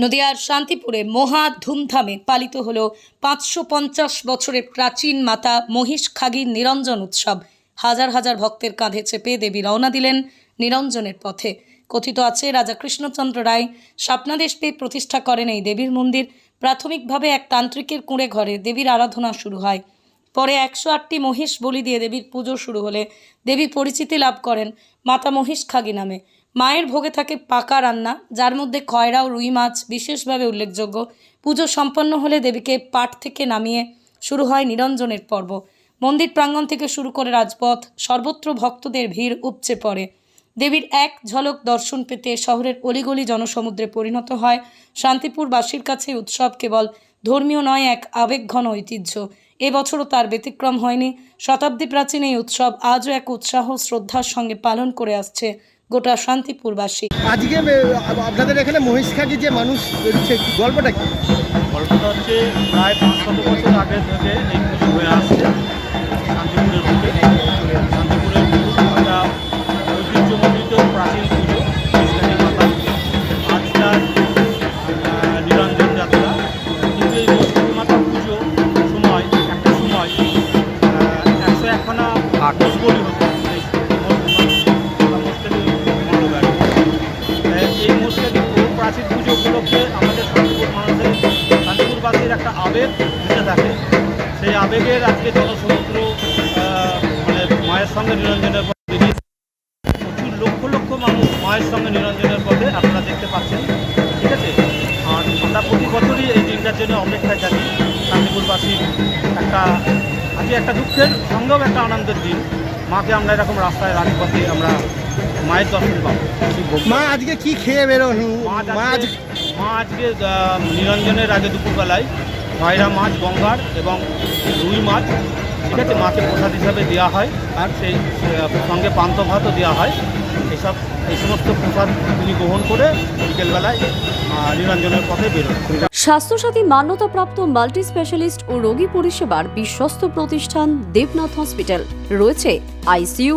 নদিয়ার শান্তিপুরে মহা ধুমধামে পালিত হল পাঁচশো পঞ্চাশ বছরের প্রাচীন মাতা মহিষ খাগির নিরঞ্জন উৎসব। হাজার হাজার ভক্তের কাঁধে চেপে দেবী রওনা দিলেন নিরঞ্জনের পথে। কথিত আছে, রাজা কৃষ্ণচন্দ্র রায় স্বপ্নাদেশ পেয়ে প্রতিষ্ঠা করেন এই দেবীর মন্দির। প্রাথমিকভাবে এক তান্ত্রিকের কুঁড়ে ঘরে দেবীর আরাধনা শুরু হয়। পরে একশো আটটি মহিষ বলি দিয়ে দেবীর পুজো শুরু হলে দেবী পরিচিতি লাভ করেন মাতা মহিষ খাগি নামে। মায়ের ভোগে থাকে পাকা রান্না, যার মধ্যে খয়রা ও রুই মাছ বিশেষভাবে উল্লেখযোগ্য। পুজো সম্পন্ন হলে দেবীকে পাট থেকে নামিয়ে শুরু হয় নিরঞ্জনের পর্ব। মন্দির প্রাঙ্গণ থেকে শুরু করে রাজপথ, সর্বত্র ভক্তদের ভিড় উপচে পড়ে। দেবীর এক ঝলক দর্শন পেতে শহরের অলিগলি জনসমুদ্রে পরিণত হয়। শান্তিপুরবাসীর কাছে উৎসব কেবল ধর্মীয় নয়, এক আবেগঘন ঐতিহ্য। এবছরও তার ব্যতিক্রম হয়নি। শতাব্দী প্রাচীন এই উৎসব আজও এক উৎসাহ শ্রদ্ধার সঙ্গে পালন করে আসছে। গোটা শান্তিপুরবাসী আজকে আপনাদের এখানে মহিষখালী যে মানুষ কি গল্পটা কি? গল্পটা হচ্ছে প্রায় পাঁচ শত বছর আগে থেকে এই পুজো হয়ে আসছে। শান্তিপুরের বুকে শান্তিপুরের একটা ঐতিহ্যমণ্ডিত প্রাচীন পুজো কৃষ্ণানী মাতা আজকাল আহ, নিরঞ্জন যাত্রা। কিন্তু এই মস্তিনী মাতা পুজো সময় একটা সময় একশো একখানা মোষবলি হতো। প্রাচীন পুজো উপলক্ষে আমাদের শান্তিপুর মানুষের শান্তিপুরবাসীর একটা আবেগ ভেসে থাকে। সেই আবেগের আজকে জনসমুদ্র মানে মায়ের সঙ্গে নিরঞ্জনের পথে বেরিয়েছে প্রচুর লক্ষ লক্ষ মানুষ মায়ের সঙ্গে নিরঞ্জনের পথে আপনারা দেখতে পাচ্ছেন। ঠিক আছে? আর আমরা প্রতি বছরই এই দিনটার জন্য অপেক্ষায় থাকি শান্তিপুরবাসীর একটা, আজকে একটা দুঃখের, সঙ্গেও একটা আনন্দের দিন। মাকে আমরা এরকম রাস্তায় রাজপথে আমরা মায়ের দর্শন পাবো। মা আজকে কি খেয়ে বেরোন? মাছ মা আজকে মা আজকে নিরঞ্জনের আগে দুপুরবেলায় ভয়রা মাছ গঙ্গার এবং রুই মাছ ঠিক আছে মাকে প্রসাদ হিসাবে দেওয়া হয় আর সেই সঙ্গে পান্ত ভাতও দেওয়া হয়। এসব এই সমস্ত প্রসাদ তিনি গ্রহণ করে বিকেলবেলায় নিরঞ্জনের পথে বেরোন স্বাস্থ্যসাথী মান্যতাপ্রাপ্ত মাল্টি স্পেশালিস্ট ও রোগী পরিষেবার বিশ্বস্ত প্রতিষ্ঠান Debnath hospital. ICU NICU